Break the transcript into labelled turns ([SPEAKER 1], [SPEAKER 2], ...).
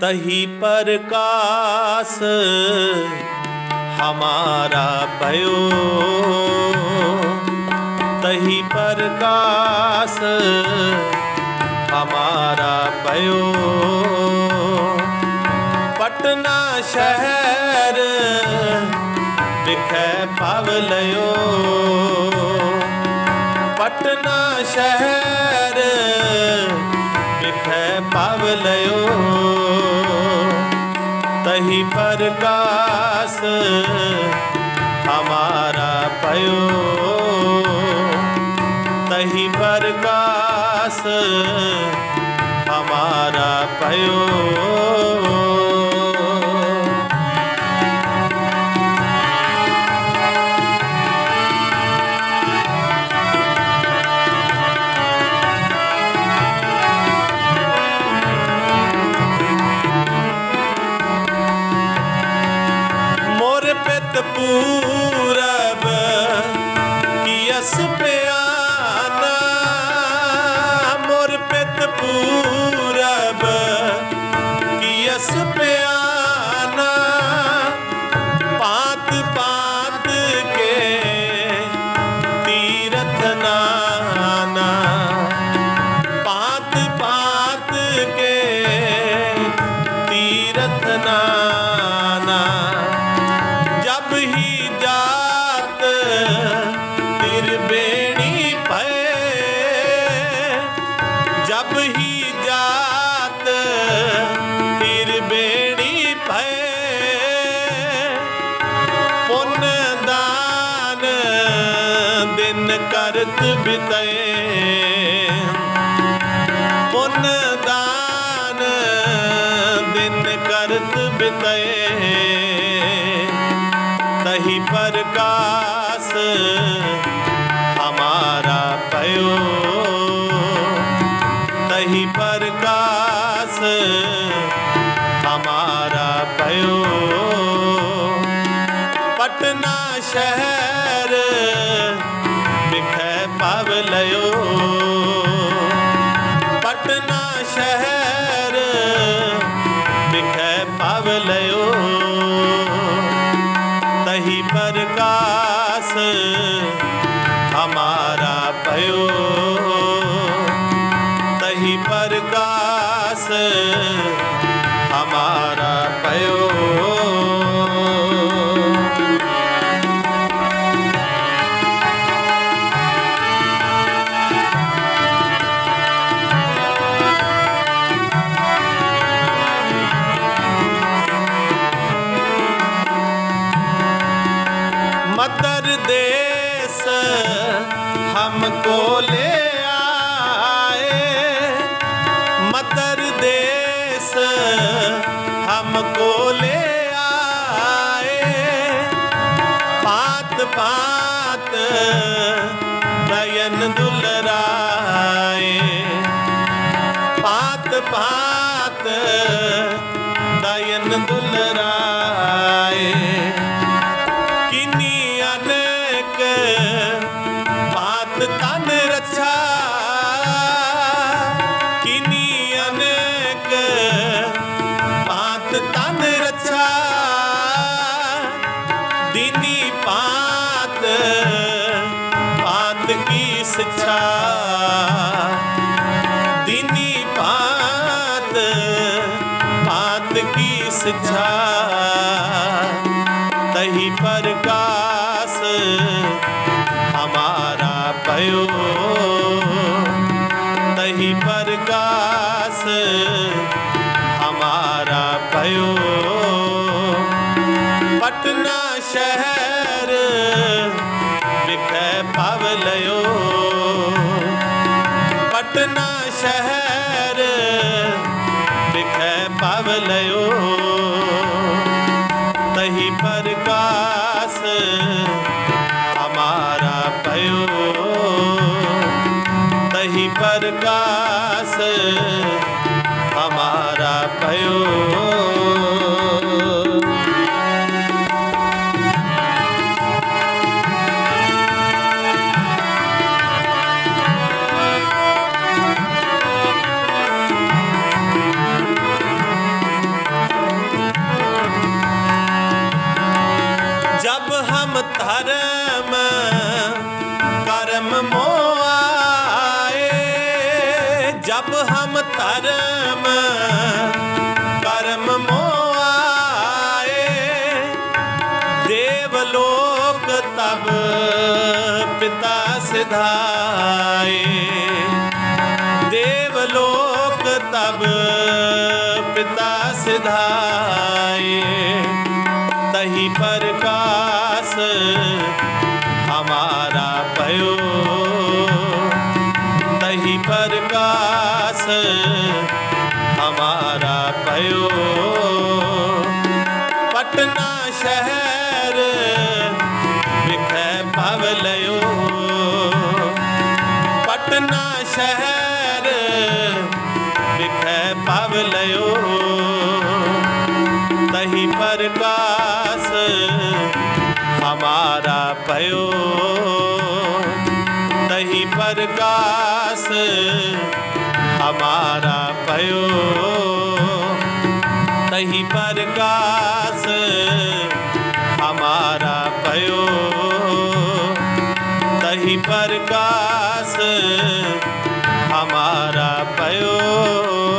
[SPEAKER 1] तही प्रकाश हमारा भयो तही प्रकाश हमारा भयो पटना शहर विखै पवलयो पटना शहर विखै पवलयो तही प्रकाश हमारा पयो तही प्रकाश हमारा पयो Thank you. दिन करत बितए पुन दान दिन करत बितए तही पर कास हमारा पयो तही पर कास हमारा पयो पटना शहर ਆਇਓ। ਤਹੀ ਪਰਦਾਸ ਹਮਾਰਾ ਮਦਰ ਦੇ ਬੋਲਿਆ ਏ ਮਦਰ ਦੇਸ ਹਮ ਕੋ ਲਿਆ ਏ ਪਾਤ ਪਾਤ ਦਇਨ ਦੁਲਰਾਏ। ਪਾਤ ਪਾਤ ਗੁਣ ਤਨ ਰੱਛਾ। ਕਿਨੀ ਅਨੇਕ ਤਨ ਰੱਛਾ। ਪਾਤ ਪਾਤ ਕੀ ਸਿੱਛਾ। ਦਿਨੀ ਪਾਤ ਪਾਤ ਕੀ ਸਿੱਛਾ। ਤਹੀ ਪਰਕਾ ਪਟਨਾ ਸ਼ਹਿਰ ਵਿਖੇ ਪਵ ਲਿਓ ਪਟਨਾ ਸ਼ਹਿਰ ਵਿਖੇ ਪਵ ਲਿਓ ਤਹੀ ਪ੍ਰਕਾਸ ਹਮਾਰਾ ਪਇਓ ਤਹੀ ਪ੍ਰਕਾਸ ਹਮਾਰਾ ਪਇਓ ਹਰਮ, ਕਰਮ ਮੋਆਏ ਜਬ ਹਮ ਧਰਮ, ਕਰਮ ਮੋਆਏ ਦੇਵ ਲੋਕ ਤਬ ਪਿਤਾ ਦੇਵ ਲੋਕ ਤਬ ਪਿਤਾ ਸਿਧਾਏ। ਤਹੀ ਪਰਕਾਰ ਹਮਾਰਾ ਭਇਓ। ਤਹੀ ਪ੍ਰਕਾਸ਼ ਹਮਾਰਾ ਭਇਓ। ਪਟਨਾ ਸ਼ਹਿਰ ਵਿਖੇ ਭਵ ਲਿਓ ਪਟਨਾ ਸ਼ਹਿਰ ਹਮਾਰਾ ਭਇਓ ਤਹੀ ਪ੍ਰਕਾਸ਼ ਹਮਾਰਾ